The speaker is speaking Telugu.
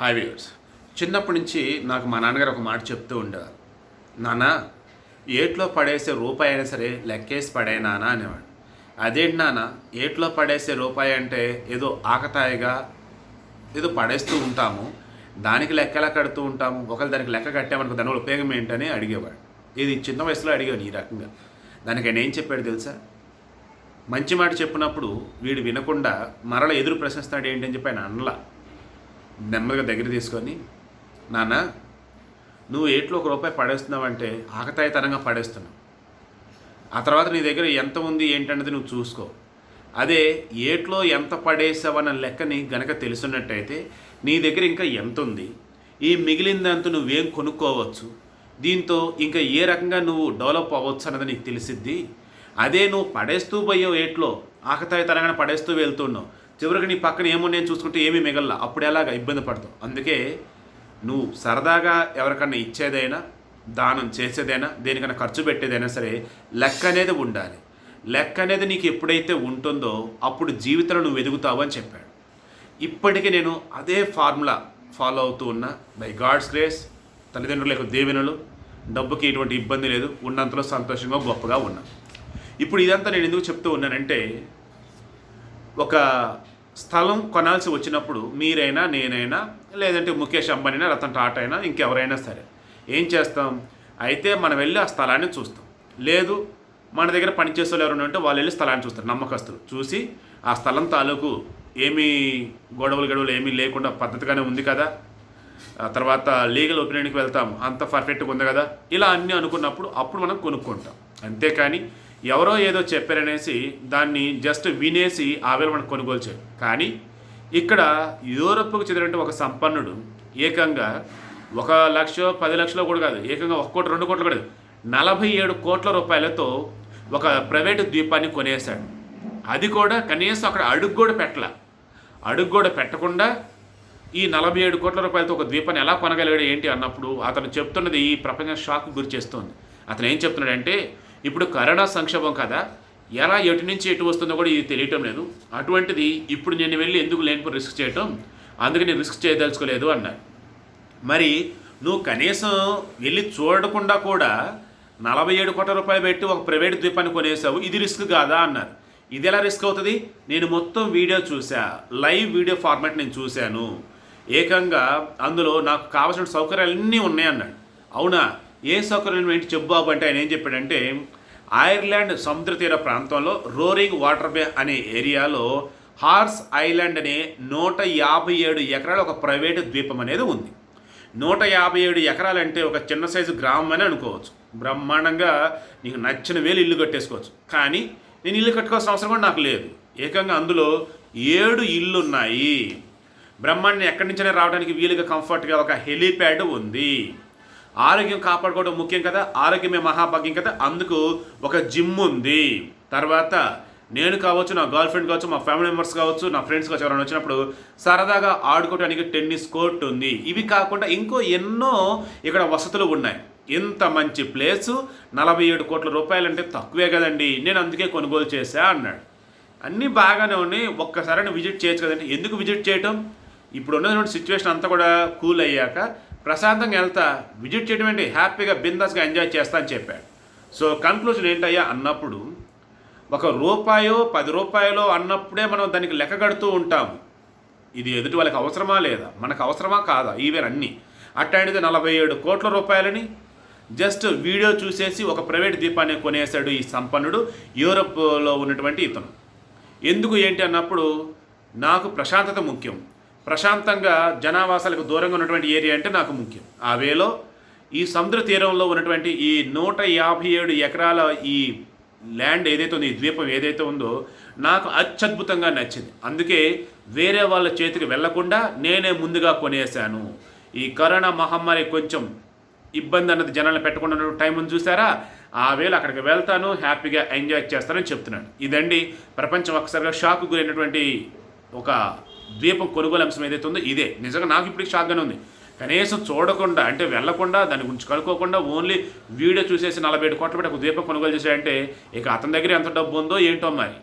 హాయ్ వ్యూవర్స్ చిన్నప్పటి నుంచి నాకు మా నాన్నగారు ఒక మాట చెప్తూ ఉండేవారు. నాన్న ఏట్లో పడేసే రూపాయి అయినా సరే లెక్కేసి పడే నాన్న అనేవాడు. అదేంటి నాన్న ఏట్లో పడేసే రూపాయి అంటే ఏదో ఆకతాయిగా ఏదో పడేస్తూ ఉంటాము. దానికి లెక్కలా కడుతూ ఉంటాము? ఒకవేళ దానికి లెక్క కట్టామనుకో దానివల్ల ఉపయోగం ఏంటని అడిగేవాడు. ఇది చిన్న వయసులో అడిగాను ఈ రకంగా. దానికి ఆయన ఏం చెప్పాడు తెలుసా? మంచి మాట చెప్పినప్పుడు వీడు వినకుండా మరల ఎదురు ప్రశ్నిస్తాడు ఏంటని చెప్పి ఆయన అనలా. నెమ్మదిగా దగ్గర తీసుకొని నాన్న నువ్వు ఏట్లో ఒక రూపాయి పడేస్తున్నావంటే ఆకతాయితనంగా పడేస్తున్నావు. ఆ తర్వాత నీ దగ్గర ఎంత ఉంది ఏంటన్నది నువ్వు చూసుకో. అదే ఏట్లో ఎంత పడేసావన్న లెక్కని గనక తెలుసున్నట్టయితే నీ దగ్గర ఇంకా ఎంత ఉంది? ఈ మిగిలిందంతా నువ్వేం కొనుక్కోవచ్చు? దీంతో ఇంకా ఏ రకంగా నువ్వు డెవలప్ అవ్వచ్చు అన్నది నీకు తెలిసిద్ది? అదే నువ్వు పడేస్తూ పోయావు ఏట్లో. ఆకతాయి ఆకతాయితనంగా పడేస్తూ వెళ్తున్నావు చివరికి నీ పక్కన ఏమో నేను చూసుకుంటే ఏమీ మిగల్లా. అప్పుడు ఎలాగా? ఇబ్బంది పడతావు. అందుకే నువ్వు సరదాగా ఎవరికన్నా ఇచ్చేదైనా దానం చేసేదైనా దేనికైనా ఖర్చు పెట్టేదైనా సరే లెక్క అనేది ఉండాలి. లెక్క అనేది నీకు ఎప్పుడైతే ఉంటుందో అప్పుడు జీవితంలో నువ్వు ఎదుగుతావు అని చెప్పాడు. ఇప్పటికీ నేను అదే ఫార్ములా ఫాలో అవుతూ ఉన్నా. బై గాడ్స్ గ్రేస్ తల్లిదండ్రుల యొక్క దీవెనలు డబ్బుకి ఎటువంటి ఇబ్బంది లేదు. ఉన్నంతలో సంతోషంగా గొప్పగా ఉన్నా. ఇప్పుడు ఇదంతా నేను ఎందుకు చెప్తూ ఉన్నానంటే ఒక స్థలం కొనాల్సి వచ్చినప్పుడు మీరైనా నేనైనా లేదంటే ముఖేష్ అంబానీనా రతన్ టాటా అయినా ఇంకెవరైనా సరే ఏం చేస్తాం? అయితే మనం వెళ్ళి ఆ స్థలాన్ని చూస్తాం. లేదు మన దగ్గర పనిచేసే వాళ్ళు ఎవరైనా ఉంటే వాళ్ళు వెళ్ళి స్థలాన్ని చూస్తారు నమ్మకస్తులు. చూసి ఆ స్థలం తాలూకు ఏమీ గొడవలు గొడవలు ఏమీ లేకుండా పద్ధతిగానే ఉంది కదా. ఆ తర్వాత లీగల్ ఒపీనియన్కి వెళ్తాం అంత పర్ఫెక్ట్గా ఉంది కదా. ఇలా అన్నీ అనుకున్నప్పుడు అప్పుడు మనం కొనుక్కుంటాం. అంతేకాని ఎవరో ఏదో చెప్పారనేసి దాన్ని జస్ట్ వినేసి ఆవేళ మనం కొనుగోలు చేయం కానీ ఇక్కడ యూరోప్కు చెందినటువంటి ఒక సంపన్నుడు ఏకంగా ఒక లక్ష పది లక్షలో కూడా కాదు ఏకంగా ఒక కోటి రెండు కోట్లు కూడా కాదు నలభై ఏడు కోట్ల రూపాయలతో ఒక ప్రైవేటు ద్వీపాన్ని కొనేశాడు. అది కూడా కనీసం అక్కడ అడుగు కూడా పెట్టల. అడుగు కూడా పెట్టకుండా ఈ నలభై ఏడు కోట్ల రూపాయలతో ఒక ద్వీపాన్ని ఎలా కొనగలిగాడు ఏంటి అన్నప్పుడు అతను చెప్తున్నది ఈ ప్రపంచం షాక్ గురి చేస్తోంది. అతను ఏం చెప్తున్నాడంటే ఇప్పుడు కరోనా సంక్షోభం కదా ఎలా ఎటు నుంచి ఎటు వస్తుందో కూడా ఇది తెలియటం లేదు. అటువంటిది ఇప్పుడు నేను వెళ్ళి ఎందుకు లేనిపోయి రిస్క్ చేయటం అందుకే నేను రిస్క్ చేయదలుచుకోలేదు అన్నారు. మరి నువ్వు కనీసం వెళ్ళి చూడకుండా కూడా నలభై ఏడు కోట్ల రూపాయలు పెట్టి ఒక ప్రైవేట్ ద్వీపాన్ని కొనేసావు ఇది రిస్క్ కాదా అన్నారు. ఇది ఎలా రిస్క్ అవుతుంది? నేను మొత్తం వీడియో చూసా లైవ్ వీడియో ఫార్మాట్ నేను చూశాను. ఏకంగా అందులో నాకు కావాల్సిన సౌకర్యాలన్నీ ఉన్నాయన్నాడు అవునా? ఏ సౌకర్యం ఏంటి చెప్పు బాబు అంటే ఆయన ఏం చెప్పాడంటే ఐర్లాండ్ సముద్ర తీర ప్రాంతంలో రోరింగ్ వాటర్ బే అనే ఏరియాలో హార్స్ ఐలాండ్ అనే నూట యాభై ఏడు ఎకరాల ఒక ప్రైవేటు ద్వీపం అనేది ఉంది. నూట యాభై ఏడు ఎకరాలంటే ఒక చిన్న సైజు గ్రామం అని అనుకోవచ్చు. బ్రహ్మాండంగా నీకు నచ్చిన వేలు ఇల్లు కట్టేసుకోవచ్చు. కానీ నేను ఇల్లు కట్టుకోవాల్సిన అవసరం కూడా నాకు లేదు. ఏకంగా అందులో ఏడు ఇల్లు ఉన్నాయి బ్రహ్మాండం ఎక్కడి నుంచైనా రావడానికి వీలుగా కంఫర్ట్గా ఒక హెలీప్యాడ్ ఉంది. ఆరోగ్యం కాపాడుకోవడం ముఖ్యం కదా ఆరోగ్యమే మహాభాగ్యం కదా అందుకు ఒక జిమ్ ఉంది. తర్వాత నేను కావచ్చు నా గర్ల్ ఫ్రెండ్ కావచ్చు మా ఫ్యామిలీ మెంబర్స్ కావచ్చు నా ఫ్రెండ్స్ కావచ్చు ఎవరైనా వచ్చినప్పుడు సరదాగా ఆడుకోవడానికి టెన్నిస్ కోర్ట్ ఉంది. ఇవి కాకుండా ఇంకో ఎన్నో ఇక్కడ వసతులు ఉన్నాయి. ఇంత మంచి ప్లేసు నలభై ఏడు కోట్ల రూపాయలు అంటే తక్కువే కదండి. నేను అందుకే కొనుగోలు చేశా అన్నాడు. అన్నీ బాగానే ఉన్నాయి. ఒక్కసారి విజిట్ చేయొచ్చు కదండి. ఎందుకు విజిట్ చేయటం? ఇప్పుడు ఉన్నటువంటి సిచ్యువేషన్ అంతా కూడా కూల్ అయ్యాక ప్రశాంతంగా వెళ్తా విజిట్ చేయడం ఏంటి? హ్యాపీగా బిందాస్గా ఎంజాయ్ చేస్తా అని చెప్పాడు. సో కంక్లూజన్ ఏంటయ్యా? అన్నప్పుడు ఒక రూపాయో పది రూపాయలో అన్నప్పుడే మనం దానికి లెక్క కడుతూ ఉంటాము ఇది ఎదుటి వాళ్ళకి అవసరమా లేదా? మనకు అవసరమా కాదా? ఈవెన్ అన్నీ అట్లాంటిది నలభై ఏడు కోట్ల రూపాయలని జస్ట్ వీడియో చూసేసి ఒక ప్రైవేట్ దీపాన్ని కొనేశాడు ఈ సంపన్నుడు యూరప్లో ఉన్నటువంటి ఇతను. ఎందుకు ఏంటి అన్నప్పుడు నాకు ప్రశాంతత ముఖ్యం. ప్రశాంతంగా జనావాసాలకు దూరంగా ఉన్నటువంటి ఏరియా అంటే నాకు ముఖ్యం. ఆ వేలో ఈ సముద్ర తీరంలో ఉన్నటువంటి ఈ నూట యాభై ఏడు ఎకరాల ఈ ల్యాండ్ ఏదైతే ఉందో ఈ ద్వీపం ఏదైతే ఉందో నాకు అత్యద్భుతంగా నచ్చింది. అందుకే వేరే వాళ్ళ చేతికి వెళ్ళకుండా నేనే ముందుగా కొనేశాను. ఈ కరోనా మహమ్మారి కొంచెం ఇబ్బంది అన్నది జనాలను పెట్టకుండా టైం ఉంది చూసారా? ఆ వేళ అక్కడికి వెళ్తాను హ్యాపీగా ఎంజాయ్ చేస్తానని చెప్తున్నాను. ఇదండి ప్రపంచం ఒక్కసారిగా షాక్ గురైనటువంటి ఒక ద్వీపం కొనుగోలు అంశం ఏదైతే ఉందో ఇదే. నిజంగా నాకు ఇప్పటికి షాక్గానే ఉంది. కనీసం చూడకుండా అంటే వెళ్ళకుండా దాని గురించి కనుక్కోకుండా ఓన్లీ వీడియో చూసేసి నలభై ఏడు కోట్ల పెట్టి ఒక ద్వీపం కొనుగోలు చేశాడంటే ఇక అతని దగ్గర ఎంత డబ్బు ఉందో ఏంటో మరి.